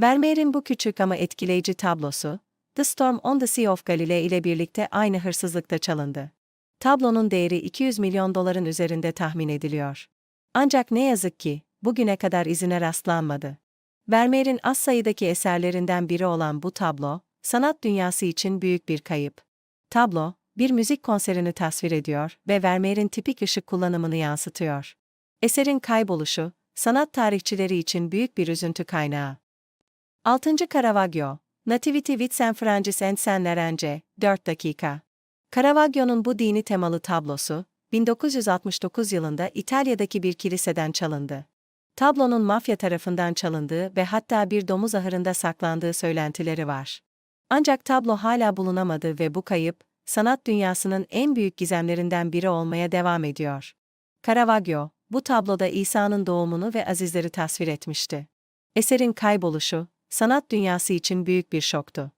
Vermeer'in bu küçük ama etkileyici tablosu, The Storm on the Sea of Galilee ile birlikte aynı hırsızlıkta çalındı. Tablonun değeri 200 milyon doların üzerinde tahmin ediliyor. Ancak ne yazık ki, bugüne kadar izine rastlanmadı. Vermeer'in az sayıdaki eserlerinden biri olan bu tablo, sanat dünyası için büyük bir kayıp. Tablo, bir müzik konserini tasvir ediyor ve Vermeer'in tipik ışık kullanımını yansıtıyor. Eserin kayboluşu, sanat tarihçileri için büyük bir üzüntü kaynağı. 6. Caravaggio, Nativity with San Francis and San Lerence, 4 dakika. Caravaggio'nun bu dini temalı tablosu, 1969 yılında İtalya'daki bir kiliseden çalındı. Tablonun mafya tarafından çalındığı ve hatta bir domuz ahırında saklandığı söylentileri var. Ancak tablo hala bulunamadı ve bu kayıp, sanat dünyasının en büyük gizemlerinden biri olmaya devam ediyor. Caravaggio, bu tabloda İsa'nın doğumunu ve azizleri tasvir etmişti. Eserin kayboluşu, sanat dünyası için büyük bir şoktu.